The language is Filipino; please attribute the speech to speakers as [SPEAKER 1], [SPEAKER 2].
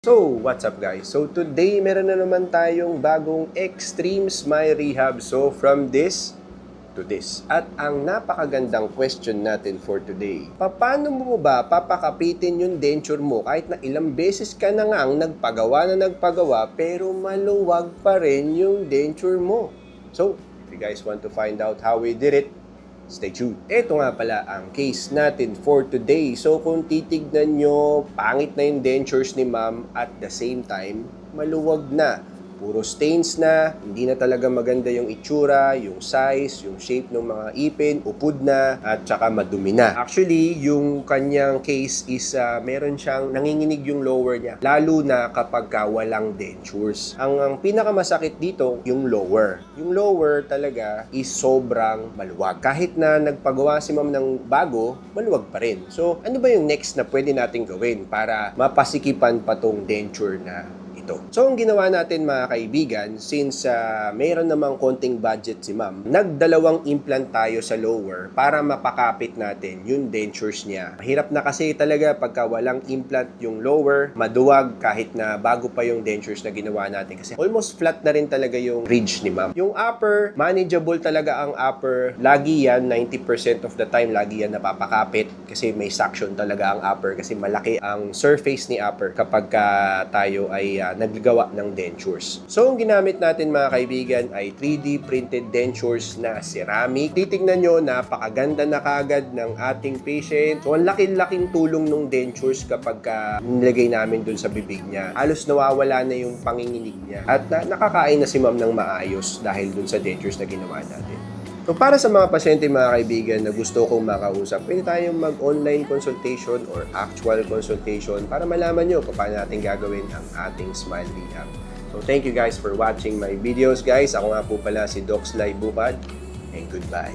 [SPEAKER 1] So, what's up guys? So today meron na naman tayong bagong Extreme Smile Rehab. So from this to this. At ang napakagandang question natin for today. Paano mo ba papakapitin yung denture mo kahit na ilang beses ka na nga ang nagpagawa na nagpagawa pero maluwag pa rin yung denture mo? So, if you guys want to find out how we did it, Stay tuned. Ito nga pala ang case natin for today. So kung titignan nyo, pangit na yung dentures ni ma'am at the same time, maluwag na. Puro stains na, hindi na talaga maganda yung itsura, yung size, yung shape ng mga ipin, upod na, at saka madumi na. Actually, yung kanyang case is ah, meron siyang nanginginig yung lower niya. Lalo na kapag ka walang dentures. Ang, ang pinakamasakit dito, yung lower. Yung lower talaga is sobrang maluwag. Kahit na nagpagawa si ma'am ng bago, maluwag pa rin. So, ano ba yung next na pwede natin gawin para mapasikipan pa tong denture na ito. So, ang ginawa natin mga kaibigan, since ah, mayroon namang konting budget si ma'am, nagdalawang implant tayo sa lower para mapakapit natin yung dentures niya. Mahirap na kasi talaga pagka walang implant yung lower, maduwag kahit na bago pa yung dentures na ginawa natin. Kasi almost flat na rin talaga yung ridge ni ma'am. Yung upper, manageable talaga ang upper. Lagi yan, 90% of the time, lagi yan napapakapit kasi may suction talaga ang upper kasi malaki ang surface ni upper kapag ka tayo ay ah, naggagawa ng dentures. So, ang ginamit natin mga kaibigan ay 3D printed dentures na ceramic. Titignan nyo, napakaganda na kagad ng ating patient. So, ang laki-laking tulong ng dentures kapag ka nilagay namin dun sa bibig niya. Halos nawawala na yung panginginig niya. At na- nakakain na si ma'am ng maayos dahil dun sa dentures na ginawa natin. So para sa mga pasyente mga kaibigan na gusto kong makausap, pwede tayong mag-online consultation or actual consultation para malaman nyo kung paano natin gagawin ang ating smile rehab. So thank you guys for watching my videos guys. Ako nga po pala si Doc Sly Bukad and goodbye.